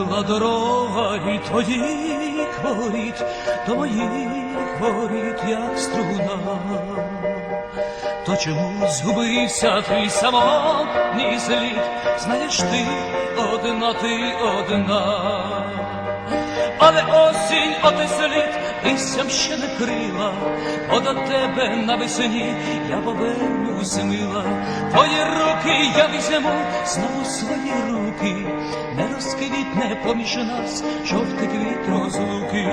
Ой, твої хворіть, до моїх воріт, як струна. То чому згубився твій самотній слід? Знаєш ти одна, ти одна. Але осінь оте слід листям ще не крила, бо до тебе навесні я повернусь мила. Твої руки я візьму, знову свої руки, не розквітне поміж нас жовтий квіт розлуки.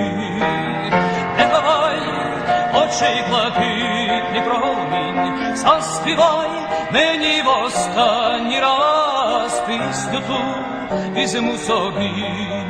Не ховай очей блакитний промінь, заспівай мені в останній раз пісню ту візьму собі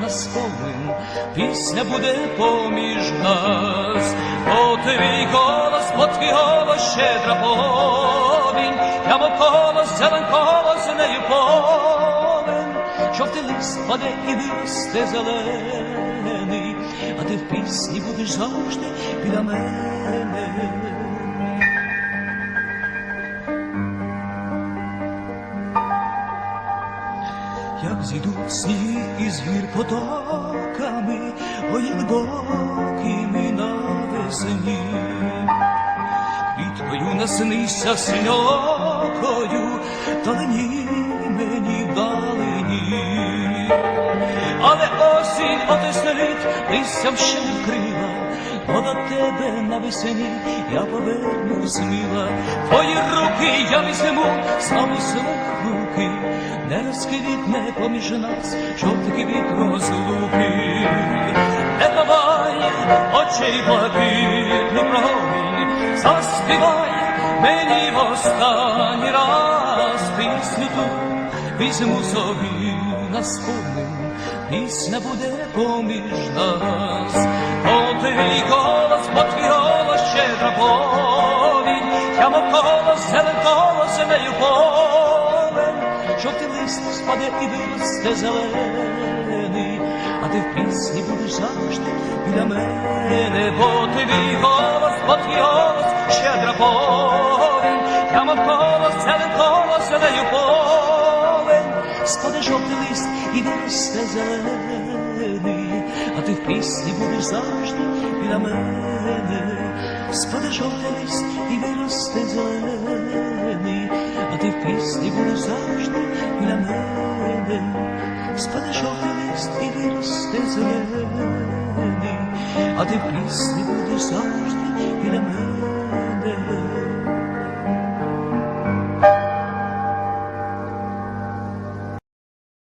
на спомин, пісня буде поміж нас, бо твій голос, бо твій щедра повінь, мов колос, зелен колос нею повен, жовтий лист паде і виросте зелений, а ти в пісні будеш завжди біля мене. Зійдуть сніги із гір потоками, ой, як довгими навесні. Квіткою наснися синьокою, далині мені вдалині. Але осінь отеснить, листям ще не вкрила, бо до тебе навесні я повернусь мила. Твої руки я візьму, знову свої руки, не розквітне поміж нас жовтий від розлуки. Не давай очей блакитний промінь, заспівай мені в останній раз пісню ту, візьму собі на спомин, пісня буде поміж нас. Твій голос, бо твій голос щедра повінь, я мов колос, зелен колос, нею повен, жовтий лист спаде і виросте зелений, а ти в пісні будеш завжди біля мене, бо твій голос, бо твій голос щедра повінь, я мов колос, зелен колос, нею повен, спаде жовтий лист і виросте зелений, ти пісні будеш завжди біля мене, спаде жовтий лист і виросте зелений, а ти в пісні будеш завжди біля мене, спаде жовтий лист і виросте зелений, а ти в пісні будеш завжди біля мене.